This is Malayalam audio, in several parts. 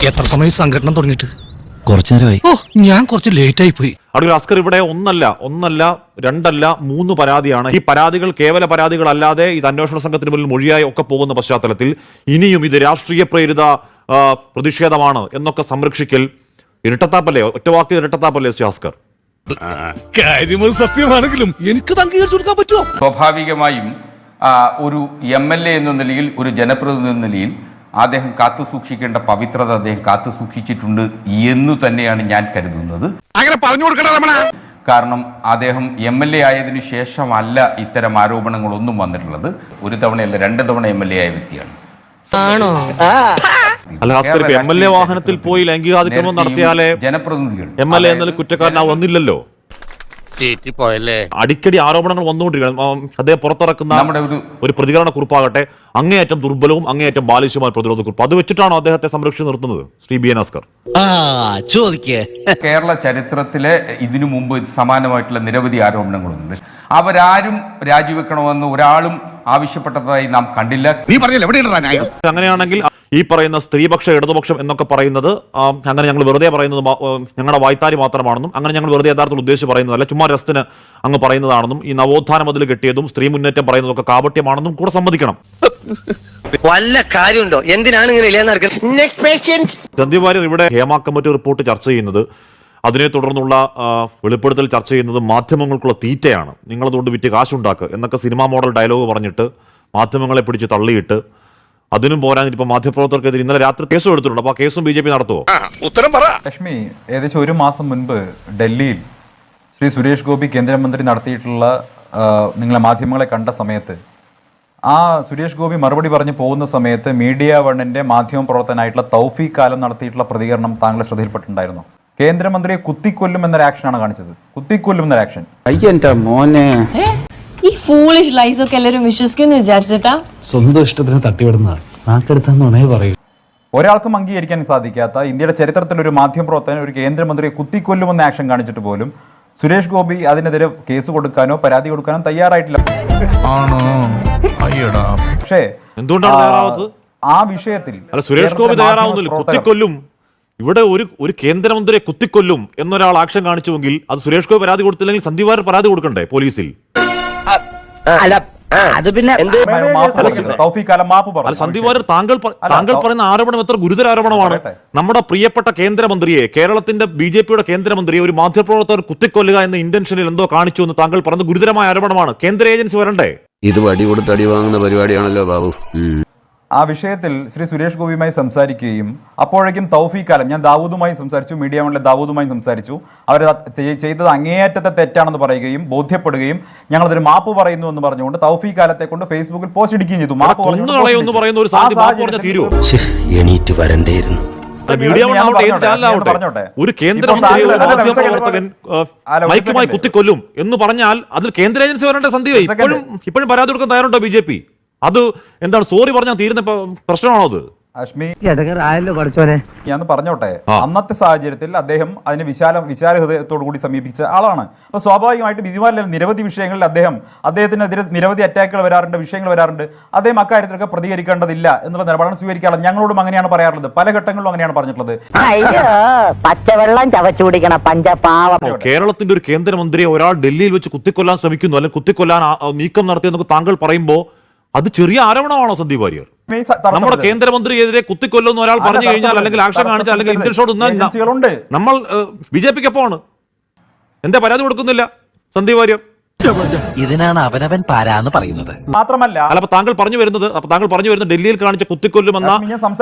എത്ര സമയം സംഘടന തുടങ്ങിയിട്ട്? കുറച്ചു നേരമായി. ഓ ഞാൻ കുറച്ച് ലേറ്റ് ആയി പോയി. അടൂർ അസ്കർ ഇവിടെ ഒന്നല്ല ഒന്നല്ല രണ്ടല്ല മൂന്ന് പരാതിയാണ്. ഈ പരാതികൾ കേവല പരാതികളല്ലാതെ ഇത് അന്വേഷണ സംഘത്തിന് മുന്നിൽ മൊഴിയായി ഒക്കെ പോകുന്ന പശ്ചാത്തലത്തിൽ ഇനിയും ഇത് രാഷ്ട്രീയ പ്രേരിത ആ, പ്രതിഷേധമാണ് എന്നൊക്കെ സംരക്ഷിക്കൽ ഇരട്ടത്താപ്പല്ലേ? ഒറ്റവാക്ക് ഇരട്ടത്താപ്പല്ലേ ശ്രീ അസ്കർ? കാര്യം സത്യമാണെങ്കിലും എനിക്ക് അംഗീകരിച്ചു കൊടുക്കാൻ പറ്റുമോ? സ്വാഭാവികമായും ആ, ഒരു എം എൽ എ എന്ന നിലയിൽ ഒരു ജനപ്രതിനിധി എന്ന നിലയിൽ അദ്ദേഹം കാത്തു സൂക്ഷിക്കേണ്ട പവിത്രത അദ്ദേഹം കാത്തു സൂക്ഷിച്ചിട്ടുണ്ട് എന്ന് തന്നെയാണ് ഞാൻ കരുതുന്നത്. അങ്ങനെ പറഞ്ഞു കാരണം അദ്ദേഹം എം എൽ എ ആയതിനു ശേഷമല്ല ഇത്തരം ആരോപണങ്ങളൊന്നും വന്നിട്ടുള്ളത്. ഒരു തവണയല്ല രണ്ട് തവണ എം എൽ എ ആയ വ്യക്തിയാണ്. ആണോ? അസ്കർ ഇപ്പൊ എം എൽ എ വാഹനത്തിൽ പോയി ലൈംഗികാതിക്രമം നടത്തിയാലേ ജനപ്രതിനിധികൾ എം എൽ എ എന്നാൽ കുറ്റക്കാരനാവുന്നില്ലല്ലോ? അടിക്കടി ആരോപണങ്ങൾ വന്നുകൊണ്ടിരിക്കണം ആ, അദ്ദേഹം പുറത്തിറക്കുന്ന നമ്മുടെ ഒരു ഒരു പ്രതികരണ കുറിപ്പാകട്ടെ അങ്ങേയറ്റം ദുർബലവും അങ്ങേയറ്റം ബാലിശുമായ പ്രതിരോധ കുറിപ്പ്. അത് വെച്ചിട്ടാണോ അദ്ദേഹത്തെ സംരക്ഷിച്ച് നിർത്തുന്നത് ശ്രീ ബി എൻ അസ്കർ ആ ചോദിക്കേ. കേരള ചരിത്രത്തിലെ ഇതിനു മുമ്പ് സമാനമായിട്ടുള്ള നിരവധി ആരോപണങ്ങളുണ്ട്. അവരാരും രാജിവെക്കണമെന്ന് ഒരാളും ആവശ്യപ്പെട്ടതായി നാം കണ്ടില്ല. നീ പറഞ്ഞില്ല? അങ്ങനെയാണെങ്കിൽ ഈ പറയുന്ന സ്ത്രീപക്ഷ ഇടതുപക്ഷം എന്നൊക്കെ പറയുന്നത് അങ്ങനെ ഞങ്ങൾ വെറുതെ പറയുന്നത് ഞങ്ങളുടെ വായ്ത്താരി മാത്രമാണെന്നും അങ്ങനെ ഞങ്ങൾ വെറുതെ യഥാർത്ഥത്തിൽ ഉദ്ദേശിച്ച് പറയുന്നതല്ല ചുമ്മാ രസത്തിന് അങ്ങ് പറയുന്നതാണെന്നും ഈ നവോത്ഥാന മതിൽ കെട്ടിയതും സ്ത്രീ മുന്നേറ്റം പറയുന്നതൊക്കെ കാപട്യമാണെന്നും കൂടെ സമ്മതിക്കണം. വല്ല കാര്യമുണ്ടോ? എന്തിനാണ് ഇങ്ങനെ സന്ദീപ് വാര്യർ ഇവിടെ ഹേമ കമ്മിറ്റി റിപ്പോർട്ട് ചർച്ച ചെയ്യുന്നത് അതിനെ തുടർന്നുള്ള വെളിപ്പെടുത്തൽ ചർച്ച ചെയ്യുന്നത് മാധ്യമങ്ങൾക്കുള്ള തീറ്റയാണ്. നിങ്ങളതുകൊണ്ട് വിറ്റ് കാശുണ്ടാക്കുക എന്നൊക്കെ സിനിമാ മോഡൽ ഡയലോഗ് പറഞ്ഞിട്ട് മാധ്യമങ്ങളെ പിടിച്ച് തള്ളിയിട്ട് അതിനും പോരാൻ ഇപ്പൊ മാധ്യമപ്രവർത്തകർക്കെതിരെ ഇന്നലെ രാത്രി കേസും എടുത്തിട്ടുണ്ട്. അപ്പൊ ആ കേസും ബി ജെ പി നടത്തുമോ ഉത്തരം പറ. ലക്ഷ്മി ഏകദേശം ഒരു മാസം മുൻപ് ഡൽഹിയിൽ ശ്രീ സുരേഷ് ഗോപി കേന്ദ്രമന്ത്രി നടത്തിയിട്ടുള്ള നിങ്ങളെ മാധ്യമങ്ങളെ കണ്ട സമയത്ത് ആ സുരേഷ് ഗോപി മറുപടി പറഞ്ഞു പോകുന്ന സമയത്ത് മീഡിയ വണ്ണിന്റെ മാധ്യമ പ്രവർത്തനായിട്ടുള്ള തൗഫീഖ് കാലം നടത്തിയിട്ടുള്ള പ്രതികരണം താങ്കളുടെ ശ്രദ്ധയിൽപ്പെട്ടിട്ടുണ്ടായിരുന്നു. കേന്ദ്രമന്ത്രിയെ കുത്തിക്കൊല്ലും എന്ന ആക്ഷനാണ് കാണിച്ചത്. കുത്തിക്കൊല്ലും എന്ന ആക്ഷൻ മോനെ ഫൂളിഷ് ലൈസ് ഒക്കെ എല്ലാവരും വിശ്വസിക്കുമെന്ന് വിചാരിച്ചിട്ടാ. സ്വന്തം ഇഷ്ടത്തിന് തട്ടിവിടുന്ന നാക്കെടുത്താന്നുണേ പറയൂ. ഒരാൾക്കും അംഗീകരിക്കാൻ സാധിക്കാത്ത ഇന്ത്യയുടെ ചരിത്രത്തിൽ ഒരു മാധ്യമപ്രവർത്തകൻ ഒരു കേന്ദ്രമന്ത്രിയെ കുത്തിക്കൊല്ലുമെന്ന ആക്ഷൻ കാണിച്ചിട്ട് പോലും സുരേഷ് ഗോപി അതിനെതിരെ കേസ് കൊടുക്കാനോ പരാതി കൊടുക്കാനോ തയ്യാറായിട്ടില്ല. പക്ഷേ എന്തുകൊണ്ടാണ് ആ, തയ്യാറാവാത്തത്? ആ വിഷയത്തിൽ അല്ല സുരേഷ് ഗോപി തയ്യാറാവുന്നില്ല. കുത്തിക്കൊല്ലും. ഇവിടെ ഒരു ഒരു കേന്ദ്രമന്ത്രിയെ കുത്തിക്കൊല്ലും എന്നൊരാൾ ആക്ഷൻ കാണിച്ചുവെങ്കിൽ അത് സുരേഷ് ഗോപി പരാതി കൊടുത്തില്ലെങ്കിൽ സന്ദീപ് പരാതി കൊടുക്കണ്ടേ പോലീസിൽ? അല്ല അത് പിന്നെ പറഞ്ഞു സന്ദീപ് വാര്യർ താങ്കൾ താങ്കൾ പറയുന്ന ആരോപണം എത്ര ഗുരുതര ആരോപണമാണ് നമ്മുടെ പ്രിയപ്പെട്ട കേന്ദ്രമന്ത്രിയെ കേരളത്തിന്റെ ബി ജെ പിയുടെ കേന്ദ്രമന്ത്രിയെ ഒരു മാധ്യമപ്രവർത്തകർ കുത്തിക്കൊല്ലുക എന്ന ഇന്റൻഷനിൽ എന്തോ കാണിച്ചു എന്ന് താങ്കൾ പറഞ്ഞത് ഗുരുതരമായ ആരോപണമാണ്. കേന്ദ്ര ഏജൻസി വരണ്ടേ? ഇത് വടി കൊടുത്ത് അടി വാങ്ങുന്ന പരിപാടിയാണല്ലോ ബാബു. ആ വിഷയത്തിൽ ശ്രീ സുരേഷ് ഗോപിയുമായി സംസാരിക്കുകയും അപ്പോഴേക്കും തൗഫീഖ് ആലം ഞാൻ ദാവൂദുമായി സംസാരിച്ചു മീഡിയ മണ്ഡലം ദാവൂദുമായി സംസാരിച്ചു. അവർ ചെയ്തത് അങ്ങേയറ്റത്തെ തെറ്റാണെന്ന് പറയുകയും ബോധ്യപ്പെടുകയും ഞങ്ങളതൊരു മാപ്പ് പറയുന്നു എന്ന് പറഞ്ഞുകൊണ്ട് തൗഫീഖ് കാലത്തെ കൊണ്ട് ഫേസ്ബുക്കിൽ പോസ്റ്റ് ഇടിക്കുകയും ചെയ്തു. മാപ്പ് ഒരു ഒരു മൈക്കുമായി കുത്തിക്കൊല്ലും എന്ന് പറഞ്ഞാൽ അതിൽ കേന്ദ്ര ഏജൻസി വരേണ്ട സന്ധി ഇപ്പോഴും ഇപ്പോഴും പരാതി കൊടുക്കാൻ തയ്യാറുണ്ടോ ബി ജെ പി? അത് എന്താണ് സോറി പറഞ്ഞാൽ തീരുന്ന പ്രശ്നമാണോ അത്? അഷ്മി ഞാൻ പറഞ്ഞോട്ടെ? അന്നത്തെ സാഹചര്യത്തിൽ അദ്ദേഹം അതിന് വിശാല വിശാല ഹൃദയത്തോടു കൂടി സമീപിച്ച ആളാണ്. അപ്പൊ സ്വാഭാവികമായിട്ടും ഇതുപോലെ നിരവധി വിഷയങ്ങളിൽ അദ്ദേഹം അദ്ദേഹത്തിനെതിരെ നിരവധി അറ്റാക്കുകൾ വരാറുണ്ട് വിഷയങ്ങൾ വരാറുണ്ട്. അദ്ദേഹം അക്കാര്യത്തിലൊക്കെ പ്രതികരിക്കേണ്ടതില്ല എന്നുള്ള നിലപാടാണ് സ്വീകരിക്കാറുള്ളത്. ഞങ്ങളോടും അങ്ങനെയാണ് പറയാറുള്ളത്. പല ഘട്ടങ്ങളിലും അങ്ങനെയാണ് പറഞ്ഞിട്ടുള്ളത്. അയ്യോ പച്ചവെള്ളം പഞ്ചപാവം. കേരളത്തിന്റെ ഒരു കേന്ദ്രമന്ത്രിയെ ഒരാൾ ഡൽഹിയിൽ വെച്ച് കുത്തിക്കൊല്ലാൻ ശ്രമിക്കുന്നു അല്ലെങ്കിൽ കുത്തിക്കൊല്ലാൻ നീക്കം നടത്തിയെന്നൊക്കെ താങ്കൾ പറയുമ്പോൾ അത് ചെറിയ ആരോപണമാണോ സന്ദീപ് വാര്യർ? നമ്മുടെ. കേന്ദ്രമന്ത്രിയെതിരെ കുത്തിക്കൊല്ലുന്ന ഒരാൾ പറഞ്ഞു കഴിഞ്ഞാൽ അല്ലെങ്കിൽ ആക്ഷൻ. കാണിച്ചാൽ അല്ലെങ്കിൽ ഷോട്ട് നമ്മൾ ബി ജെ പിക്ക് എപ്പോഴാണ് എന്താ പരാതി കൊടുക്കുന്നില്ല സന്ദീപ് വാര്യർ? ഇതിനാണ് അവനവൻ പാരാന്ന് പറയുന്നത്. മാത്രമല്ല അല്ല അപ്പൊ താങ്കൾ പറഞ്ഞു വരുന്നത് അപ്പൊ താങ്കൾ പറഞ്ഞു വരുന്നത് ഡൽഹിയിൽ കാണിച്ച കുത്തിക്കൊല്ലുമെന്ന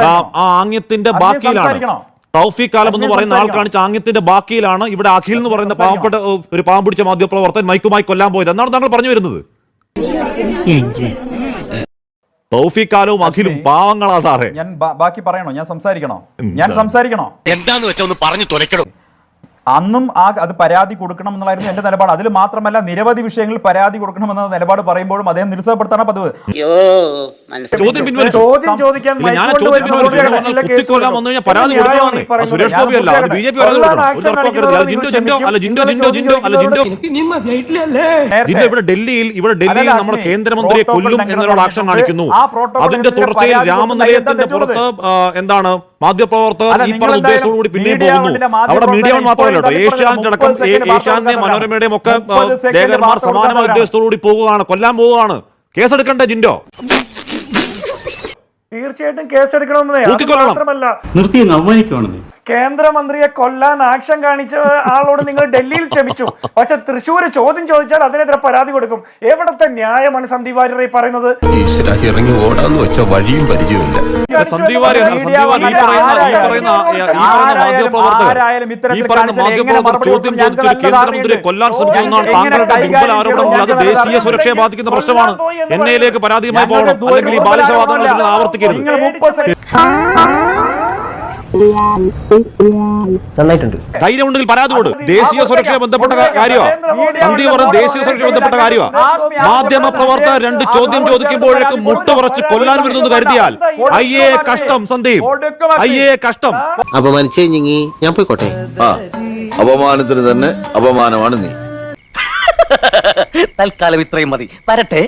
ആ- ആ ആംഗ്യത്തിന്റെ ബാക്കിയിലാണ്? തൗഫീഖ് കാലം എന്ന് പറയുന്ന ആൾ കാണിച്ച ആംഗ്യത്തിന്റെ ബാക്കിയിലാണ് ഇവിടെ അഖിൽ എന്ന് പറയുന്ന പാവപ്പെട്ട ഒരു പാവം പിടിച്ച മാധ്യമപ്രവർത്തകൻ മൈക്കുമായി കൊല്ലാൻ പോയത്. എന്നാണ് താങ്കൾ പറഞ്ഞു വരുന്നത്? തൗഫീഖ് കാലവും അഖിലും പാവങ്ങളാ സാറേ. ഞാൻ ബാക്കി പറയണോ? ഞാൻ സംസാരിക്കണോ? ഞാൻ സംസാരിക്കണോ? എന്താന്ന് വെച്ചാ ഒന്ന് പറഞ്ഞു തുലക്കടും അന്നും ആ അത് പരാതി കൊടുക്കണം എന്നുള്ളായിരുന്നു എന്റെ നിലപാട്. അതിൽ മാത്രമല്ല നിരവധി വിഷയങ്ങളിൽ പരാതി കൊടുക്കണം എന്ന നിലപാട് പറയുമ്പോഴും അദ്ദേഹം നിരുത്സാഹപ്പെടുത്താണ് പതിവ്. ചോദ്യം ചോദ്യം ചോദിക്കാൻ ഇവിടെ ഡൽഹിയിൽ ഇവിടെ ഡൽഹിയിൽ നമ്മുടെ കേന്ദ്രമന്ത്രിയെ കൊല്ലും ആക്ഷൻ. കാണിക്കുന്നു. അതിന്റെ തുടർച്ചയിൽ രാമനിലയത്തിന്റെ പുറത്ത് എന്താണ് മാധ്യമപ്രവർത്തകർ ഈ പറഞ്ഞ പിന്നെയും പോകുന്നു. വണ്ണിലെ അവിടെ മീഡിയ മാത്രമല്ല കേട്ടോ ഏഷ്യാനെറ്റ് അടക്കം ഏഷ്യാനെ മനോരമയുടെയും ഒക്കെ ലേഖകന്മാർ സമാനമായ. ഉദ്ദേശത്തോടുകൂടി പോകുകയാണ് കൊല്ലാൻ പോവുകയാണ്. കേസെടുക്കണ്ടേ ജിൻഡോ? തീർച്ചയായിട്ടും കേസെടുക്കണമെന്നേ. അത് മാത്രമല്ല. നിർത്തി അവമാനിക്കുവാണെന്നേ. കേന്ദ്രമന്ത്രിയെ കൊല്ലാൻ ആക്ഷൻ കാണിച്ച ആളോട് നിങ്ങൾ ഡൽഹിയിൽ ക്ഷമിച്ചു. പക്ഷെ തൃശ്ശൂർ ചോദ്യം ചോദിച്ചാൽ അതിനെതിരെ പരാതി കൊടുക്കും. എവിടത്തെ ന്യായമാണ് സന്ദീപ് വാര്യർ ഈ പറയുന്നത്? ഇറങ്ങി ഓടാന്ന് വെച്ച വഴിയും പരിചയമില്ല. സന്ദീപ് വാര്യർ ചോദ്യം ചോദിച്ചൊരു കേന്ദ്രമന്ത്രിയെ കൊല്ലാൻ ശ്രമിക്കുന്നതാണ് താങ്കളുടെ ദുർബല ആരോപണങ്ങൾ അത് ദേശീയ സുരക്ഷയെ ബാധിക്കുന്ന പ്രശ്നമാണ്. എന്നയിലേക്ക് പരാതിയുമായി പോകണം. അല്ലെങ്കിൽ ഈ ബാലിശവാദങ്ങൾ ആവർത്തിക്കരുത്. നന്നായിട്ടുണ്ട് ധൈര്യമുണ്ടെങ്കിൽ പരാതി കൊടു ദേശീയ സുരക്ഷയെ ബന്ധപ്പെട്ട കാര്യമാണ് സന്ദീപ് പറഞ്ഞ ദേശീയ സുരക്ഷയെ ബന്ധപ്പെട്ട കാര്യമാണ് മാധ്യമ പ്രവർത്തകർ രണ്ട് ചോദ്യം ചോദിക്കുമ്പോഴേക്കും മുട്ട പറച്ച് കൊല്ലാൻ വരുന്നു കരുതിയാൽ അയ്യേ കഷ്ടം സന്ദീപ് അയ്യേ കഷ്ടം അപമാനിച്ചേ ഞാൻ പോയിക്കോട്ടെ ആ അപമാനത്തിന് തന്നെ അപമാനമാണ് നീ തൽക്കാലം ഇത്രയും മതി വരട്ടെ